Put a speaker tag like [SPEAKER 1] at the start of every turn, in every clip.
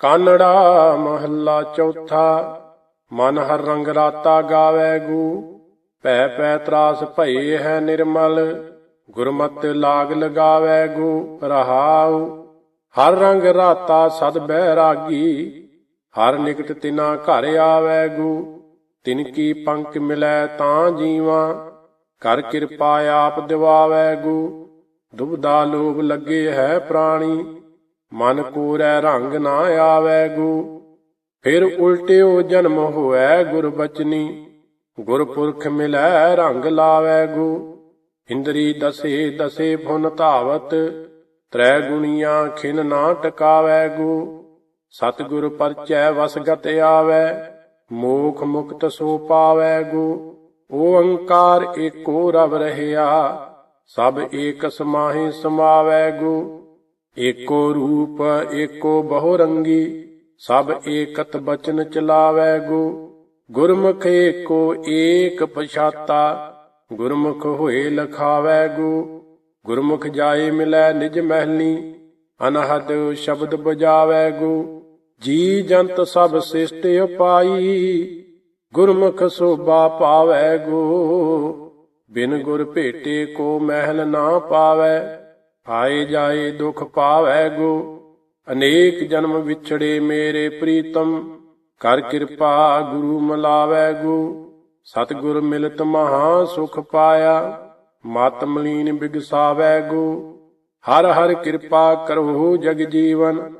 [SPEAKER 1] ਕਾਨੜਾ ਮਹੱਲਾ ਚੌਥਾ, ਮਨ ਹਰ ਰੰਗ ਰਾਤਾ ਗਾਵੇ ਗੂ। ਭੈ ਪੈ ਤਰਾਸ ਭਈ ਹੈ ਨਿਰਮਲ, ਗੁਰਮਤਿ ਲਾਗ ਲਗਾਵੇ ਗੂ, ਰਹਾਉ। ਹਰ ਰੰਗ ਰਾਤਾ ਸਦ ਬੈਰਾਗੀ ਹਰ ਨਿਕਟ ਤਿਨਾ ਘਰ ਆਵੇ ਗੂ। ਤਿਨ ਕੀ ਪੰਕ ਮਿਲੈ ਤਾਂ ਜੀਵਾ, ਕਰ ਕਿਰਪਾ ਆਪ ਦਿਵਾਵੇ ਗੂ। ਦੁਬਦਾ ਲੋਭ ਲੱਗੇ ਹੈ ਪ੍ਰਾਣੀ ਮਨ ਕੋਰੈ ਰੰਗ ਨਾ ਆਵੇ ਗੂ। ਫਿਰ ਉਲਟਿਓ ਜਨਮ ਹੋਐ ਗੁਰ ਬਚਨੀ ਗੁਰਪੁਰਖ ਮਿਲੈ ਰੰਗ ਲਾਵੇ ਗੂ। ਇੰਦਰੀ ਦਸੇ ਦਸੇ ਫੁਨ ਧਾਵਤ। ਤ੍ਰੈ ਗੁਣੀਆਂ ਖਿਨ ਨਾ ਟਕਾਵੇ ਗੂ। ਸਤਿਗੁਰ ਪਰਚੈ ਵਸਗਤ ਆਵੇ। ਮੋਖ ਮੁਕਤ ਸੋ ਪਾਵੇ ਗੂ। ਓੰਕਾਰ ਏਕੋ ਰਵ ਰਹਿਆ। ਸਭ ਏਕ ਸਮਾਹੀ ਸਮਾਵੈ ਗੂ। ਏਕੋ ਰੂਪ, ਏਕੋ ਬਹੁ ਰੰਗੀ ਸਭ ਏਕਤ ਬਚਨ ਚਲਾਵੈ ਗੋ। ਗੁਰਮੁਖ ਏਕੋ ਏਕ ਪਛਾਤਾ, ਗੁਰਮੁਖ ਹੋਏ ਲਖਾਵੈ ਗੋ। ਗੁਰਮੁਖ ਜਾਏ ਮਿਲੈ ਨਿਜ ਮਹਿਲੀ, ਅਨਹਦ ਸ਼ਬਦ ਬਜਾਵੈ ਗੋ। ਜੀ ਜੰਤ ਸਭ ਸਿਸ਼ਟ ਉਪਾਈ, ਗੁਰਮੁਖ ਸੋਭਾ ਪਾਵੈ ਗੋ। ਬਿਨ ਗੁਰ ਭੇਟੇ ਕੋ ਮਹਿਲ ਨਾ ਪਾਵੈ ਆਏ ਜਾਏ ਦੁਖ ਪਾਵੈ ਗੋ ਅਨੇਕ ਜਨਮ ਵਿਛੜੇ ਮੇਰੇ ਪ੍ਰੀਤਮ। ਕਰ ਕਿਰਪਾ ਗੁਰੂ ਮਲਾਵੈ ਗੋ ਸਤਿਗੁਰ ਮਿਲਤ ਮਹਾ ਸੁਖ ਪਾਇਆ। ਮਤ ਮਲੀਨ ਬਿਗਸਾਵੈ ਗੋ ਹਰ ਹਰ ਕਿਰਪਾ ਕਰੋ ਜਗ ਜੀਵਨ।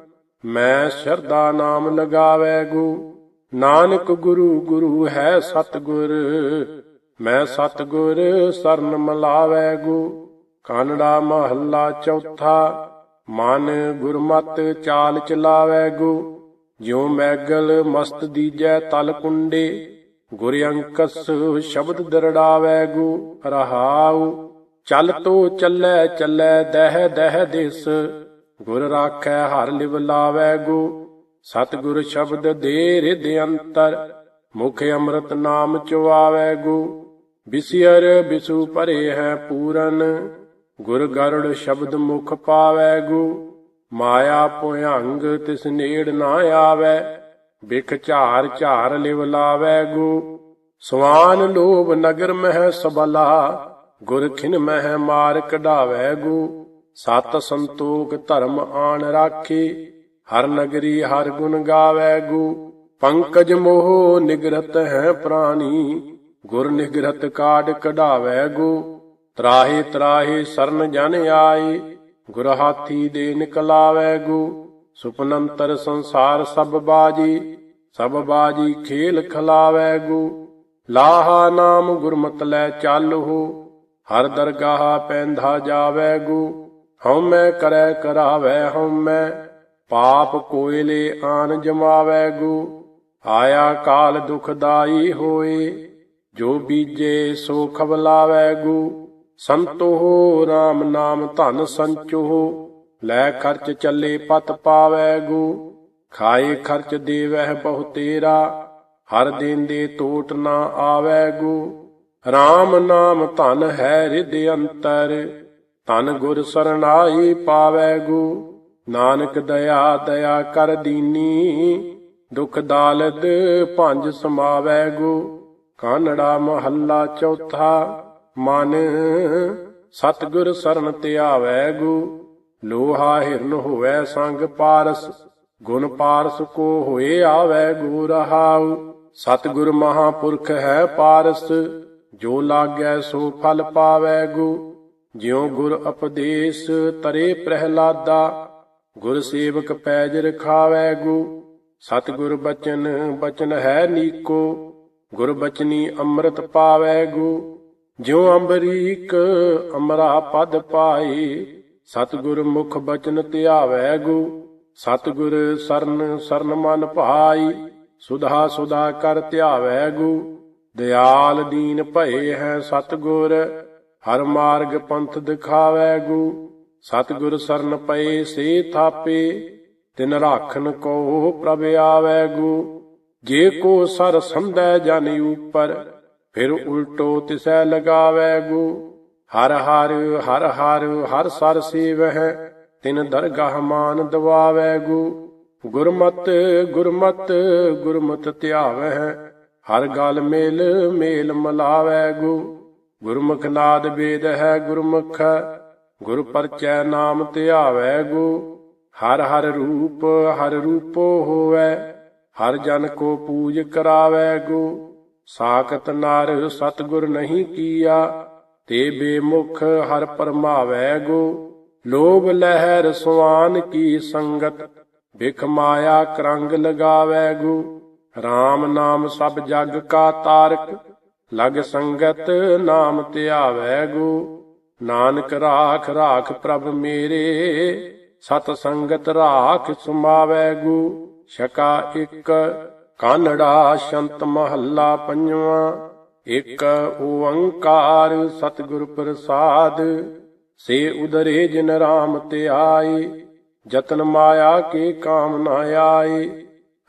[SPEAKER 1] ਮੈਂ ਸ਼ਰਦਾ ਨਾਮ ਲਗਾਵੈ ਗੋ ਨਾਨਕ ਗੁਰੂ ਗੁਰੂ ਹੈ ਸਤਿਗੁਰ। ਮੈਂ ਸਤਿਗੁਰ ਸਰਨ ਮਲਾਵੈ ਗੋ ਕਾਨੜਾ ਮਹੱਲਾ ਚੌਥਾ, ਮਨ ਗੁਰਮਤ ਚਾਲ ਚਲਾਵੈ ਗੋ ਜਿਉ ਮੈਗਲ ਮਸਤ ਦੀਜੈ ਤਲ ਕੁੰਡੇ, ਗੁਰ ਅੰਕਸ ਸ਼ਬਦ ਦਰੜਾਵੈ ਗੋ ਰਹਾਉ, ਚਲ ਤੋ ਚੱਲੈ ਚੱਲੈ ਦਹਿ ਦਹਿ ਦਿਸ, ਗੁਰ ਰਾਖੈ ਹਰ ਲਿਵ ਲਾਵੈ ਗੋ ਸਤਿਗੁਰ ਸ਼ਬਦ ਦੇ ਰਿਦ ਅੰਤਰ, ਮੁਖ ਅੰਮ੍ਰਿਤ ਨਾਮ ਚੁਆਵੈ ਗੋ ਬਿਸਿਅਰ ਬਿਸੂ ਭਰੇ ਹੈ ਪੂਰਨ ਗੁਰ ਗਰੜ ਸ਼ਬਦ ਮੁਖ ਪਾਵੈ ਗੋ ਮਾਇਆ ਭੁਯੰਗ ਤਿਸ ਨੇੜ ਨਾ ਆਵੈ, ਬਿਖ ਝਾਰ ਝਾਰ ਲਿਵ ਲਾਵੈ ਗੋ ਸਵਾਨ ਲੋਭ ਨਗਰ ਮਹਿ ਸਬਲਾ, ਗੁਰ ਖਿਨ ਮਹਿ ਮਾਰ ਕਢਾਵੈ ਗੋ ਸਤ ਸੰਤੋਖ ਧਰਮ ਆਣ ਰਾਖੇ, ਹਰ ਨਗਰੀ ਹਰ ਗੁਣ ਗਾਵੈ ਗੋ ਪੰਕਜ ਮੋਹ ਨਿਗਰਤ ਹੈ ਪ੍ਰਾਣੀ, ਗੁਰ ਨਿਗਰਤ ਕਾਢ ਕਢਾਵੈ ਗੋ ਤਰਾਹੇ ਤਰਾਹੇ ਸਰਨ ਜਨ ਆਏ ਗੁਰ ਹਾਥੀ ਦੇ ਨਿਕਲਾਵੈ ਗੋ, ਸੁਪਨੰਤਰ ਸੰਸਾਰ ਸਭ ਬਾਜੀ ਸਭ ਬਾਜੀ ਖੇਲ ਖਲਾਵੈ ਗੋ। ਲਾਹਾ ਨਾਮ ਗੁਰਮਤ ਲੈ ਚੱਲਹੁ ਹਰ ਦਰਗਾਹ ਪੈਂਧਾ ਜਾਵੈ ਹਉ ਮੈਂ ਕਰੈ ਕਰਾਵੈ ਹਉਮੈ, ਪਾਪ ਕੋਇਲੇ ਆਨ ਜਮਾਵੈ ਗੋ। ਆਇਆ ਕਾਲ ਦੁਖਦਾਈ ਹੋਏ, ਜੋ ਬੀਜੇ ਸੋ ਖਬਲਾਵੈ ਗੋ। ਸੰਤੋ RAM ਨਾਮ ਧਨ ਸੰਚੋਹ, ਲੈ ਖਰਚ ਚੱਲੇ ਪਤ ਪਾਵੈ ਗੋ, ਖਾਏ ਖਰਚ ਦੇਵਹਿ ਬਹੁ ਤੇਰਾ, ਹਰ ਦਿਨ ਦੇ ਟੋਟ ਨਾ ਆਵੈ ਗੋ। RAM ਨਾਮ ਧਨ ਹੈ ਰਿਦ ਅੰਤਰ, ਧਨ ਗੁਰ ਸਰਨਾਈ ਪਾਵੈ ਗੋ। ਨਾਨਕ ਦਇਆ ਦਇਆ ਕਰ ਦੀਨੀ, ਦੁਖ ਦਾਲਦ ਭੰਜ ਸਮਾਵੈ ਗੋ। ਕਾਨੜਾ ਮਹੱਲਾ ਚੌਥਾ ਮਨ ਸਤਗੁਰ ਸਰਨ ਧਿਆਵੈ ਗੋ ਲੋਹਾ ਹਿਰਨ ਹੋਵੇ ਸੰਗ ਪਾਰਸ, ਗੁਣ ਪਾਰਸ ਕੋ ਹੋਏ ਆਵੈ ਗੋ ਰਹਾਉ। ਸਤਗੁਰ ਮਹਾਪੁਰਖ ਹੈ ਪਾਰਸ, ਜੋ ਲਾਗੈ ਸੋ ਫਲ ਪਾਵੈ ਗੋ ਜਿਉ ਗੁਰ ਉਪਦੇਸ਼ ਤਰੇ ਪ੍ਰਹਿਲਾਦਾ, ਗੁਰ ਸੇਵਕ ਪੈਜ ਰਖਾਵੈ ਗੋ ਸਤਿਗੁਰ ਬਚਨ ਬਚਨ ਹੈ ਨੀਕੋ, ਗੁਰ ਬਚਨੀ ਅੰਮ੍ਰਿਤ ਪਾਵੈ ਗੋ ਜਿਉ ਅੰਬਰੀਕ ਅਮਰਾ ਪਦ ਪਾਈ ਸਤਿਗੁਰ ਮੁਖ ਬਚਨ ਧਿਆਵੈ ਗੋ। ਸਤਿਗੁਰ ਸਰਨ ਸਰਨ ਮਨ ਭਾਈ, ਸੁਧਾ ਸੁਧਾ ਕਰ ਧਿਆਵੈ ਗੋ। ਦਿਆਲ ਦੀਨ ਭਏ ਹੈ ਸਤਿਗੁਰ, ਹਰ ਮਾਰਗ ਪੰਥ ਦਿਖਾਵੈ ਗੋ। ਸਤਿਗੁਰ ਸਰਨ ਪਏ ਸੇ ਥਾਪੇ, ਤਿਨ ਰਾਖਨ ਕੋ ਪ੍ਰਭ ਆਵੈ ਗੋ। ਜੇ ਕੋ ਸਰ ਸੰਧੈ ਜਨ ਉਪਰ ਫਿਰ ਉਲਟੋ ਤਿਸੈ ਲਗਾਵੈ ਗੋ। ਹਰ ਹਰ ਹਰ ਹਰ ਹਰ ਸਰ ਸੇਵਹਿ, ਤਿਨ ਦਰਗਾਹ ਮਾਨ ਦਵਾਵੈ ਗੋ। ਗੁਰਮਤ ਗੁਰਮਤ, ਗੁਰਮਤਿ ਧਿਆਵਹਿ। ਹਰ ਗਲ ਮੇਲ ਮੇਲ ਮਲਾਵੈ ਗੋ। ਗੁਰਮੁਖ ਨਾਦ ਵੇਦ ਹੈ ਗੁਰਮੁਖ, ਗੁਰ ਪਰਚੈ ਨਾਮ ਧਿਆਵੈ ਗੋ। ਹਰ ਹਰ ਰੂਪ, ਹਰ ਰੂਪੋ ਹੋਵੈ। ਹਰ ਜਨ ਕੋ ਪੂਜ ਕਰਾਵੈ ਗੋ। ਸਾਖਤ ਨਰ ਸਤਗੁਰ ਨਹੀਂ ਕੀਆ, ਤੇ ਬੇਮੁਖ ਹਰ ਪਰਮਾਵੈ ਗੋ। ਲੋਭ ਲਹਿਰ ਸੁਆਨ ਕੀ ਸੰਗਤ ਬਿਖ ਮਾਇਆ ਕਰੰਗ ਲਗਾਵੈ ਗੋ। RAM ਨਾਮ ਸਭ ਜਗ ਕਾ ਤਾਰਕ, ਲਗ ਸੰਗਤ ਨਾਮ ਧਿਆਵੈ ਗੋ। ਨਾਨਕ ਰਾਖ ਰਾਖ ਪ੍ਰਭ ਮੇਰੇ, ਸਤ ਸੰਗਤ ਰਾਖ ਸੁਮਾਵੈ ਗੋ। ਸ਼ਕਾ ਇੱਕ ਕਾਨੜਾ ਸ਼ੰਤ ਮਹੱਲਾ ਪੰਜਵਾਂ, ਇੱਕ ਓੰਕਾਰ ਸਤਿਗੁਰ ਪ੍ਰਸਾਦ, ਸੇ ਉਦਰੇ ਜਿਨ ਰਾਮ ਤੇ ਆਏ, ਜਤਨ ਮਾਇਆ ਕੇ ਕਾਮ ਨ ਆਏ,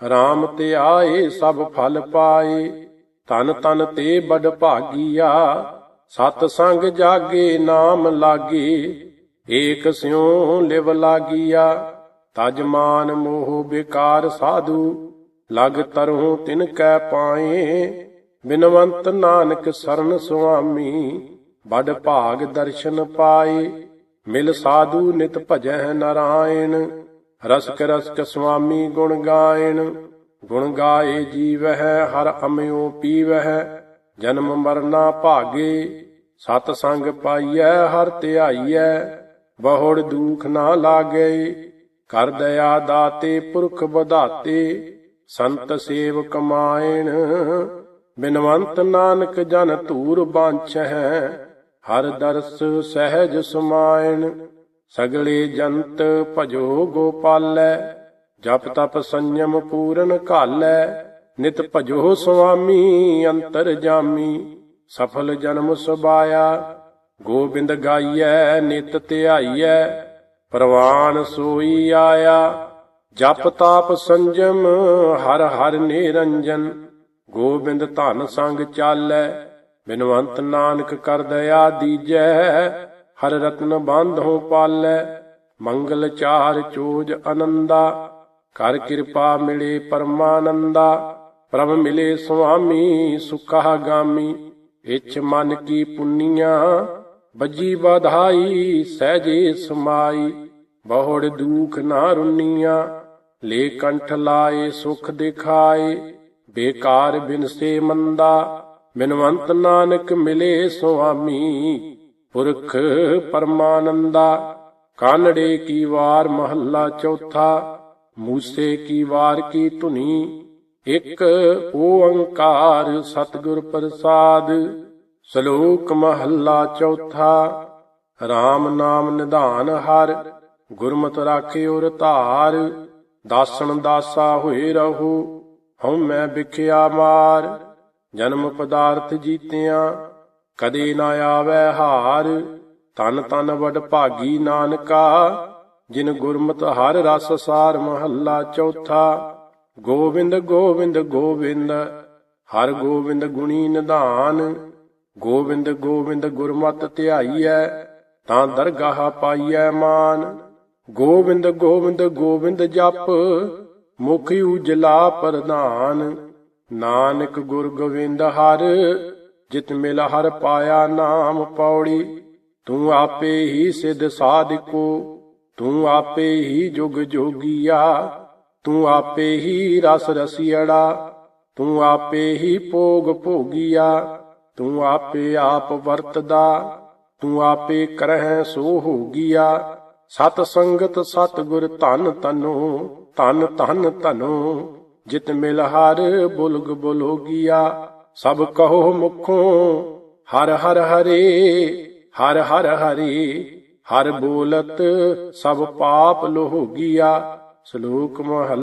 [SPEAKER 1] ਰਾਮ ਤੇ ਆਏ ਸਭ ਫਲ ਪਾਏ ਤਨ ਤਨ ਤੇ ਬੜ ਭਾਗੀਆ, ਸਤ ਸੰਗ ਜਾਗੇ ਨਾਮ ਲਾਗੇ, ਏਕ ਸਿਉ ਲਿਵ ਲਾਗੀਆ, ਤਜ ਮਾਨ ਮੋਹ ਬਿਕਾਰ ਸਾਧੂ ਲਗ ਤਰਹੁ ਤਿਨ ਕੈ ਪਾਏ, ਬਿਨਵੰਤ ਨਾਨਕ ਸਰਨ ਸੁਆਮੀ ਬੜ ਭਾਗ ਦਰਸ਼ਨ ਪਾਏ, ਮਿਲ ਸਾਧੂ ਨਿਤ ਭਜੈ ਨਰਾਇਣ, ਰਸਕ ਰਸਕ ਸੁਆਮੀ ਗੁਣ ਗਾਇਣ, ਗੁਣ ਗਾਏ ਜੀਵਹਿ, ਹਰ ਅਮਿਓ ਪੀਵਹਿ, ਜਨਮ ਮਰਨਾ ਭਾਗੇ, ਸਤ ਸੰਗ ਪਾਈਐ, ਹਰ ਧਿਆਈਐ, ਬਹੁੜ ਦੁਖ ਨਾ ਲਾਗੇ, ਕਰ ਦਇਆ ਦਾਤੇ ਪੁਰਖ ਵਧਾਤੇ ਸੰਤ ਸੇਵ ਕਮਾਇਣ ਬਿਨਵੰਤ ਨਾਨਕ ਜਨ ਧੂਰ ਬਾਂਛੈ ਹਰ ਦਰਸ ਸਹਿਜ ਸਮਾਇਣ ਸਗਲੇ ਜੰਤ ਭਜੋ ਗੋਪਾਲੈ, ਜਪ ਤਪ ਸੰਯਮ ਪੂਰਨ ਘਾਲੈ, ਨਿਤ ਭਜੋ ਸੁਆਮੀ ਅੰਤਰ ਜਾਮੀ। ਸਫਲ ਜਨਮ ਸੁਬਾਇਆ ਗੋਬਿੰਦ ਗਾਈਐ, ਨਿਤ ਧਿਆਈਐ, ਪ੍ਰਵਾਨ ਸੋਈ ਆਇਆ। ਜਪ ਤਾਪ ਸੰਜਮ, ਹਰ ਹਰ ਨਿਰੰਜਨ। ਗੋਬਿੰਦ ਧਨ ਸੰਗ ਚਾਲੈ, ਬਿਨਵੰਤ ਨਾਨਕ ਕਰ ਦਇਆ ਦੀਜੈ। ਹਰ ਰਤਨ ਬਾਂਧੋ ਪਾਲੈ, ਮੰਗਲ ਚਾਰ ਚੋਜ ਅਨੰਦਾ। ਕਰ ਕਿਰਪਾ ਮਿਲੇ ਪਰਮਾਨੰਦਾ, ਪ੍ਰਭ ਮਿਲੇ ਸੁਆਮੀ, ਸੁਖਾ ਗਾਮੀ। ਇਛ ਮਨ ਕੀ ਪੁੰਨੀਆਂ ਬੱਜੀ ਵਧਾਈ, ਸਹਜੇ ਸਮਾਈ। ਬਹੁੜ ਦੁਖ ਨਾ ਰੁੰਨੀਆਂ। ਲੇ ਕੰਠ ਲਾਏ, ਸੁਖ ਦਿਖਾਏ, ਬੇਕਾਰ ਬਿਨਸੇ ਮੰਦਾ ਬਿਨਵੰਤ ਨਾਨਕ ਮਿਲੇ ਸੁਆਮੀ, ਪੁਰਖ ਪਰਮਾਨੰਦਾ, ਕਾਨੜੇ ਕੀ ਵਾਰ ਮਹੱਲਾ ਚੌਥਾ, ਮੂਸੇ ਕੀ ਵਾਰ ਕੀ ਧੁਨੀ, ਇੱਕ ਓੰਕਾਰ ਸਤਿਗੁਰ ਪ੍ਰਸਾਦ, ਸ਼ਲੋਕ ਮਹੱਲਾ ਚੌਥਾ RAM ਨਾਮ ਨਿਧਾਨ ਹਰ, ਗੁਰਮਤਿ ਰਾਖਿਓ ਧਾਰ ਦਾਸਣ ਦਾਸਾ ਹੋਏ ਰਹੋ, ਹਉ ਮੈਂ ਵਿਖਿਆ ਮਾਰ, ਜਨਮ ਪਦਾਰਥ ਜੀਤਿਆਂ, ਕਦੇ ਨਾ ਆਵੈ ਹਾਰ ਤਨ ਤਨ ਵਡ ਭਾਗੀ ਨਾਨਕਾ, ਜਿਨ ਗੁਰਮਤਿ ਹਰ ਰਸ ਸਾਰ ਮਹੱਲਾ ਚੌਥਾ ਗੋਬਿੰਦ ਗੋਬਿੰਦ ਗੋਬਿੰਦ ਹਰ ਗੋਬਿੰਦ ਗੁਣੀ ਨਿਧਾਨ ਗੋਬਿੰਦ ਗੋਬਿੰਦ ਗੁਰਮਤ ਧਿਆਈਐ, ਤਾਂ ਦਰਗਾਹ ਪਾਈਐ ਮਾਨ। ਗੋਬਿੰਦ ਗੋਬਿੰਦ ਗੋਬਿੰਦ ਜਪ, ਮੁਖ ਉਜਲਾ ਪ੍ਰਧਾਨ। ਨਾਨਕ ਗੁਰ ਗੋਬਿੰਦ ਹਰ, ਜਿਤ ਮਿਲ ਹਰ ਪਾਇਆ ਨਾਮ ਪੌੜੀ। ਤੂੰ ਆਪੇ ਹੀ ਸਿਧ ਸਾਧਿਕੋ, ਤੂੰ ਆਪੇ ਹੀ ਜੁਗ ਜੋਗੀਆ। ਤੂੰ ਆਪੇ ਹੀ ਰਸ ਰਸੀੜਾ, ਤੂੰ ਆਪੇ ਹੀ ਭੋਗ ਭੋਗੀਆ। ਤੂੰ ਆਪੇ ਆਪ ਵਰਤਦਾ, ਤੂੰ ਆਪੇ ਕਰਹਿ ਸੋ ਹੋਗੀਆ। ਸਤ ਸੰਗਤ ਸਤ ਗੁਰ ਧਨ ਤਨੋ ਧਨ ਧਨ ਤਨੋ ਜਿਤ ਮਿਲ ਹਰ ਬੁਲਗ ਬੁਲੋਗੀਆ, ਸਭ ਕਹੋ ਮੁਖੋਂ, ਹਰ ਹਰ ਹਰੇ, ਹਰ ਹਰ ਹਰੀ, ਹਰ ਬੋਲਤ ਸਭ ਪਾਪ ਲੋਹਗੀਆ, ਸ਼ਲੋਕ ਮਹਲ